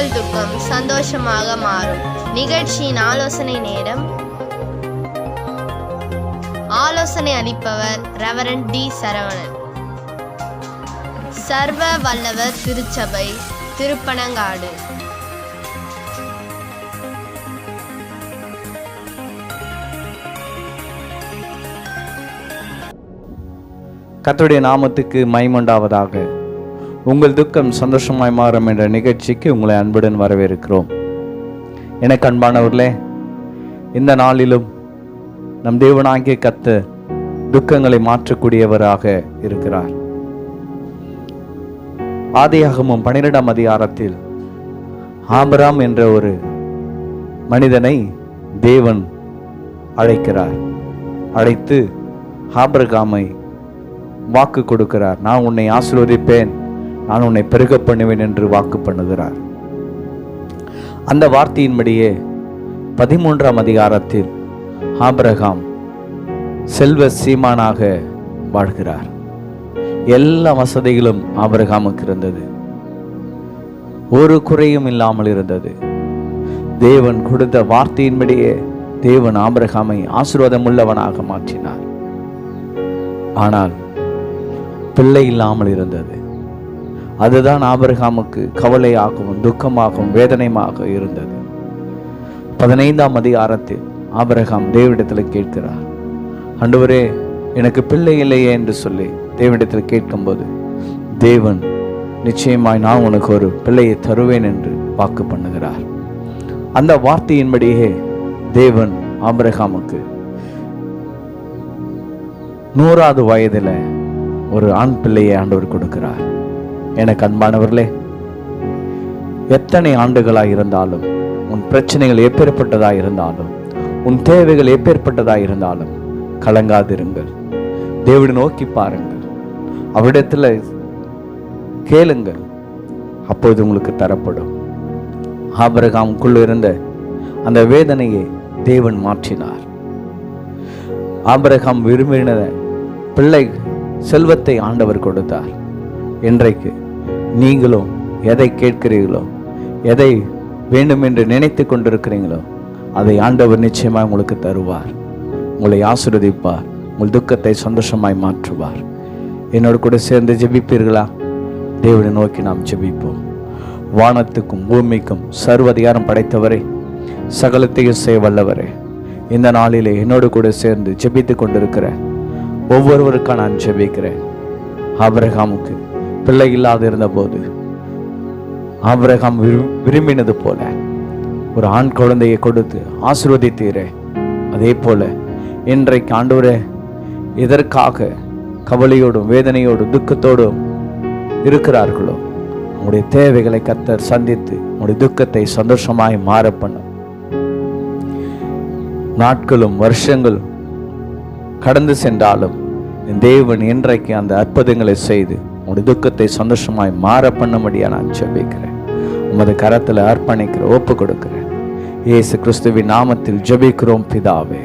உங்கள் துக்கம் சந்தோஷமாக மாறும். நிகழ்ச்சியின் ஆலோசனை நேரம். ஆலோசனை அளிப்பவர் ரெவரன் டி. சரவணன். சர்வ வல்லவர் திருச்சபை திருப்பனங்காடு. கத்துடைய நாமத்துக்கு மைமண்டாவதாக உங்கள் துக்கம் சந்தோஷமாய் மாறும் என்ற நிகழ்ச்சிக்கு உங்களை அன்புடன் வரவேற்கிறோம். எனக்கு அன்பானவர்களே இந்த நாளிலும் நம் தேவனாகிய கத்த துக்கங்களை மாற்றக்கூடியவராக இருக்கிறார். ஆதியாகமும் பன்னிரெண்டாம் அதிகாரத்தில் ஆபராம் என்ற ஒரு மனிதனை தேவன் அழைக்கிறார். அழைத்து ஆபிரகாமை வாக்கு கொடுக்கிறார். நான் உன்னை ஆசிர்வதிப்பேன். நான் உன்னை பெருக பண்ணுவேன் என்று வாக்கு பண்ணுகிறார். அந்த வார்த்தையின்படியே பதிமூன்றாம் அதிகாரத்தில் ஆபிரகாம் செல்வ சீமானாக வாழ்கிறார். எல்லா வசதிகளும் ஆபிரகாமுக்கு இருந்தது. ஒரு குறையும் இல்லாமல் இருந்தது. தேவன் கொடுத்த வார்த்தையின்படியே தேவன் ஆபிரகாமை ஆசீர்வாதம் உள்ளவனாக மாற்றினார். ஆனால் பிள்ளை இல்லாமல் இருந்தது. அதுதான் ஆபிரகாமுக்கு கவலையாகவும் துக்கமாகவும் வேதனையாக இருந்தது. பதினைந்தாம் அதிகாரத்தில் ஆபிரகாம் தேவனிடத்தில் கேட்கிறார் அன்றுவரே எனக்கு பிள்ளை இல்லையே என்று சொல்லி தேவனிடத்தில் கேட்கும்போது தேவன் நிச்சயமாய் நான் உனக்கு ஒரு பிள்ளையை தருவேன் என்று வாக்கு பண்ணுகிறார். அந்த வார்த்தையின்படியே தேவன் ஆபிரகாமுக்கு நூறாவது வயதில் ஒரு ஆண் பிள்ளையை ஆண்டவர் கொடுக்கிறார். எனக்கு அன்பானவர்களே எத்தனை ஆண்டுகளாக இருந்தாலும் உன் பிரச்சனைகள் எப்பேற்பட்டதாக இருந்தாலும் உன் தேவைகள் எப்பேற்பட்டதாக இருந்தாலும் கலங்காதிருங்கள். தேவனை நோக்கி பாருங்கள். அவரிடத்தில் கேளுங்கள். அப்போது உங்களுக்கு தரப்படும். ஆபரகாமுக்குள்ள இருந்த அந்த வேதனையை தேவன் மாற்றினார். ஆபரகாம் விரும்பின பிள்ளை செல்வத்தை ஆண்டவர் கொடுத்தார். இன்றைக்கு நீங்களும் எதை கேட்கிறீர்களோ எதை வேண்டும் என்று நினைத்து கொண்டிருக்கிறீங்களோ அதை ஆண்டவர் நிச்சயமாக உங்களுக்கு தருவார். உங்களை ஆசிர்வதிப்பார். உங்கள் துக்கத்தை சந்தோஷமாய் மாற்றுவார். என்னோடு கூட சேர்ந்து ஜெபிப்பீர்களா? தேவனை நோக்கி நாம் ஜெபிப்போம். வானத்துக்கும் பூமிக்கும் சர்வதிகாரம் படைத்தவரே சகலத்தையும் செய்ய வல்லவரே இந்த நாளிலே என்னோடு கூட சேர்ந்து ஜெபித்து கொண்டிருக்கிற ஒவ்வொருவருக்காக நான் ஜெபிக்கிறேன். அபிரகாமுக்கு பிள்ளை இல்லாது இருந்தபோது ஆபிரகாம் விரும்பினது போல ஒரு ஆண் குழந்தையை கொடுத்து ஆசிர்வதித்தீரே. அதே போல இன்றைக்கு ஆண்டவரே எதற்காக கவலையோடும் வேதனையோடும் துக்கத்தோடும் இருக்கிறார்களோ உங்களுடைய தேவைகளை கத்தர் சந்தித்து உங்களுடைய துக்கத்தை சந்தோஷமாய் மாற பண்ணும் நாட்களும் வருஷங்களும் கடந்து சென்றாலும் தேவன் இன்றைக்கு அந்த அற்புதங்களை செய்து உங்களுடைய துக்கத்தை சந்தோஷமாய் மாற பண்ணும்படியா நான் ஜபிக்கிறேன். உமது கரத்தில் அர்ப்பணிக்கிற ஒப்பு கொடுக்கிறேன். இயேசு கிறிஸ்துவின் நாமத்தில் ஜபிக்கிறோம் பிதாவே.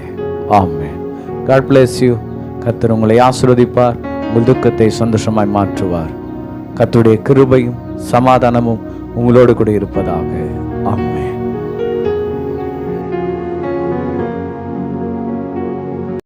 ஆமே காட் பிளேஸ் யூ கத்தர் உங்களை ஆசிர்வதிப்பார் உங்கள் துக்கத்தை சந்தோஷமாய் மாற்றுவார். கத்துடைய கிருபையும் சமாதானமும் உங்களோடு கூட இருப்பதாக. ஆமே